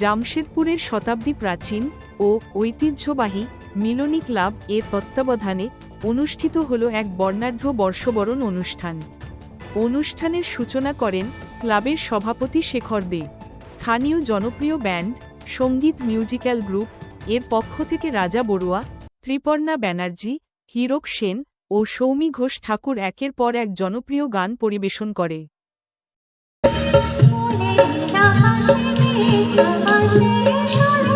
জামশেদপুরের শতাব্দী প্রাচীন ও ঐতিহ্যবাহী মিলনী ক্লাব এর তত্ত্বাবধানে অনুষ্ঠিত হল এক বর্ণাঢ্য বর্ষবরণ অনুষ্ঠান। অনুষ্ঠানের সূচনা করেন ক্লাবের সভাপতি শেখর দে। স্থানীয় জনপ্রিয় ব্যান্ড সংগীত মিউজিক্যাল গ্রুপ এর পক্ষ থেকে রাজা বড়ুয়া, ত্রিপর্ণা ব্যানার্জি, হীরক সেন ও সৌমি ঘোষ ঠাকুর একের পর এক জনপ্রিয় গান পরিবেশন করে। 一圈半是一圈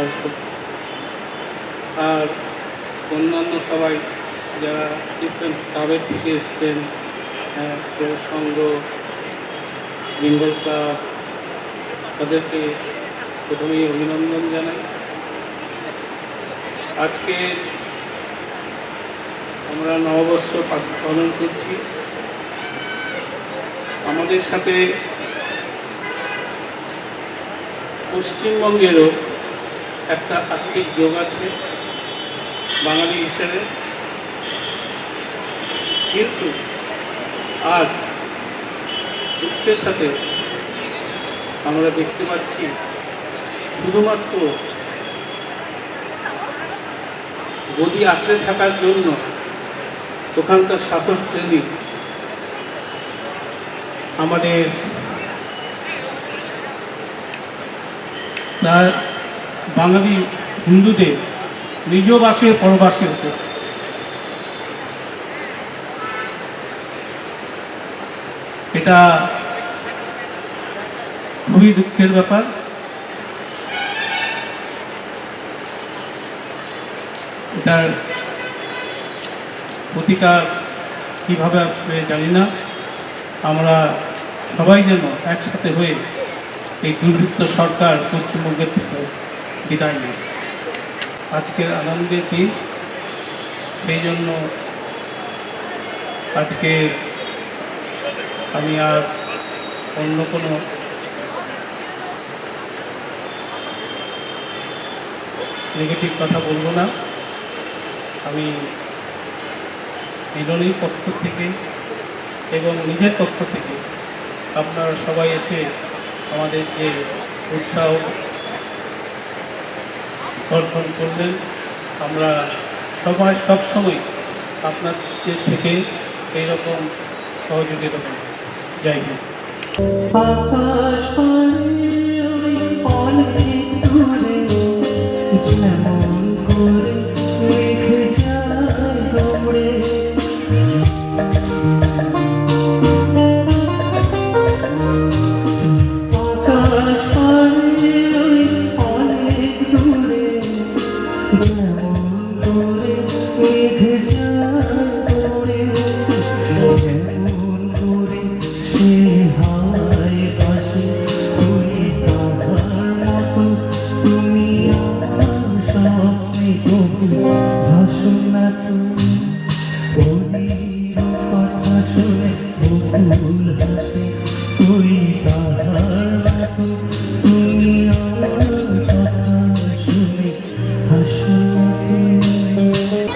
দাস আর অন্যান্য সবাই যারা ডিফারেন্ট ক্লাবের থেকে এসছেন সবুজ সংঘ বেঙ্গল ক্লাব তাদেরকে প্রথমেই অভিনন্দন জানাই। আজকে আমরা নববর্ষ পালন করছি। আমাদের সাথে পশ্চিমবঙ্গেরও একটা আত্মিক যোগ আছে বাঙালি হিসেবে কিন্তু আজ দুঃখের সাথে আমরা দেখতে পাচ্ছি শুধুমাত্র গদি আঁকড়ে থাকার জন্য ওখানকার সাতশ শ্রেণি আমাদের তার বাঙালি হিন্দুদের নিজ বাসে পরবাসী হতে। এটা খুবই দুঃখের ব্যাপার। এটার প্রতিকার কীভাবে আসবে জানি না। আমরা সবাই যেন একসাথে হয়ে এই দুর্বৃত্ত সরকার পশ্চিমবঙ্গের থেকে বিদায় নেই। আজকের আনন্দের দিন, সেই জন্য আজকে আমি আর অন্য কোনো নেগেটিভ কথা বলব না। আমি মিলনের পক্ষ থেকে এবং নিজের পক্ষ থেকে আপনারা সবাই এসে আমাদের যে উৎসাহ অর্জন করলেন আমরা সবাই সবসময় আপনাদের থেকে এইরকম সহযোগিতা পাবো জয় হিন্দ।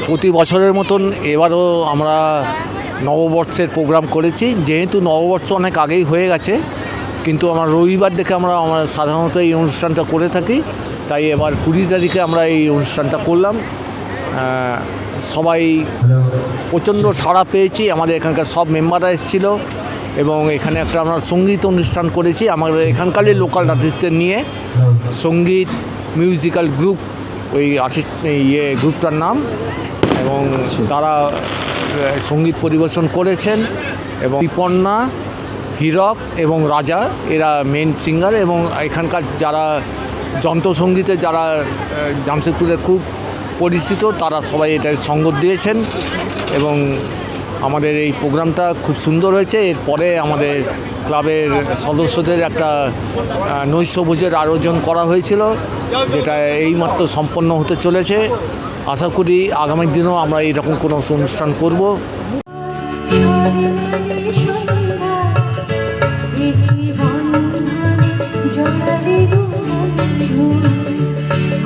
প্রতি বছরের মতন এবারও আমরা নববর্ষের প্রোগ্রাম করেছি। যেহেতু নববর্ষ অনেক আগেই হয়ে গেছে, কিন্তু আমরা রবিবার দেখে আমরা আমরা সাধারণত এই অনুষ্ঠানটা করে থাকি। তাই এবার কুড়ি তারিখে আমরা এই অনুষ্ঠানটা করলাম। সবাই প্রচণ্ড সাড়া পেয়েছি। আমাদের এখানকার সব মেম্বাররা এসেছিল এবং এখানে একটা আমরা সংগীত অনুষ্ঠান করেছি। আমাদের এখানকারই লোকাল আর্টিস্টদের নিয়ে সংগীত মিউজিক্যাল গ্রুপ ওই আর্টিস্ট ইয়ে গ্রুপটার নাম এবং তারা সংগীত পরিবেশন করেছেন এবং বিপন্না, হীরক এবং রাজা, এরা মেন সিঙ্গার এবং এখানকার যারা যন্ত্রসঙ্গীতে যারা জামশেদপুরে খুব পরিচিত তারা সবাই এটা সঙ্গ দিয়েছেন এবং আমাদের এই প্রোগ্রামটা খুব সুন্দর হয়েছে এরপরে আমাদের ক্লাবের সদস্যদের একটা নৈশভোজের আয়োজন করা হয়েছিল যেটা এইমাত্র সম্পন্ন হতে চলেছে আশা করি আগামী দিনেও আমরা এরকম কোনো অনুষ্ঠান করব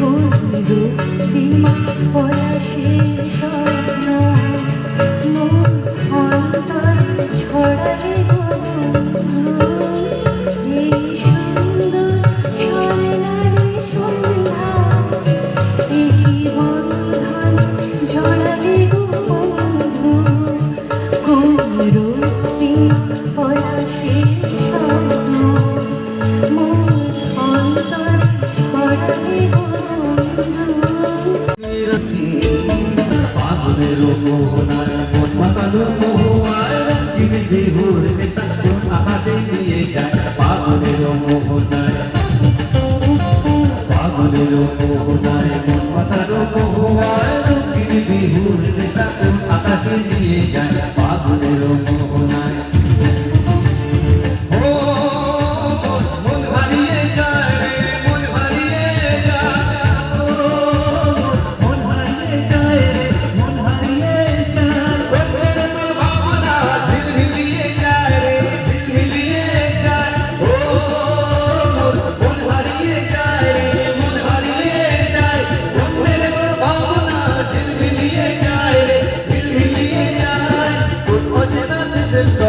জড়ালে কোন আকাশে নিয়ে যায় পাগলের মোহনায় পাগলের মোহনায় মন মাতালো মোহায় রঙিন বিহুর নেশা কোন আকাশে নিয়ে যায় পাগলের মোহনায়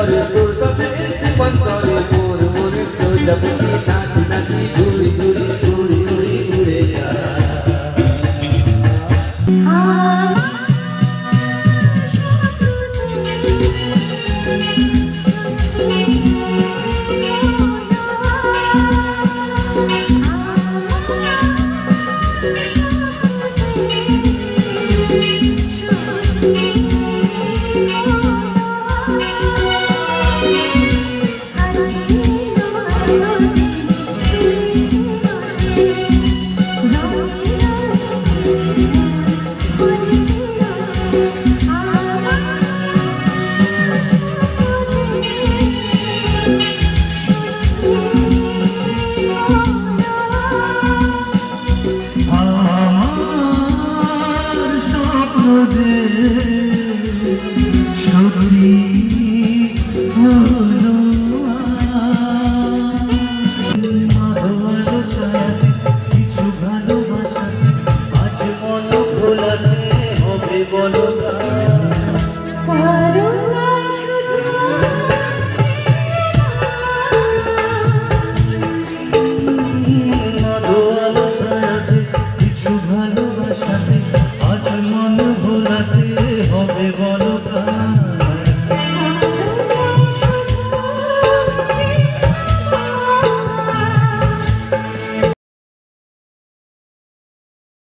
দেশের করে তোর সাথে জীবন করে আমার